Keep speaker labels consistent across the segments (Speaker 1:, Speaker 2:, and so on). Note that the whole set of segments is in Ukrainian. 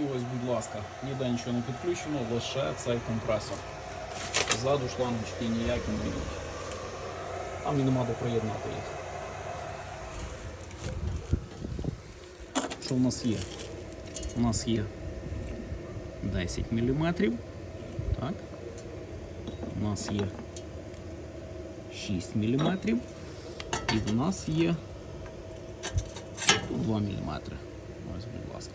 Speaker 1: І ось, будь ласка, ніде нічого не підключено, лише цей компресор. Ззаду шлангочки ніякі не йдуть. Там і нема де приєднати їх. Що в нас є? У нас є 10 мм. Так. У нас є 6 мм. І в нас є 2 мм. Ось, будь ласка.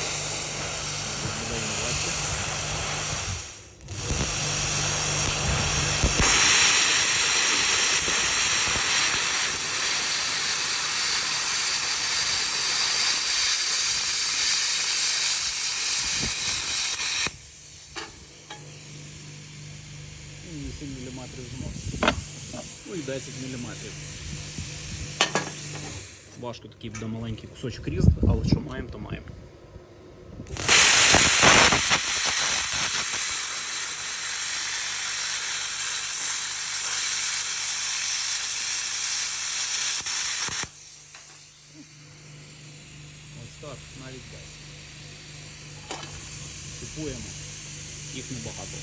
Speaker 1: І 8 мм знос. Ну і 10 мм. Важко такий буде маленький кусочок різати, але що маємо, то маємо. Ось так, навіть 10. Купуємо. Їх небагато.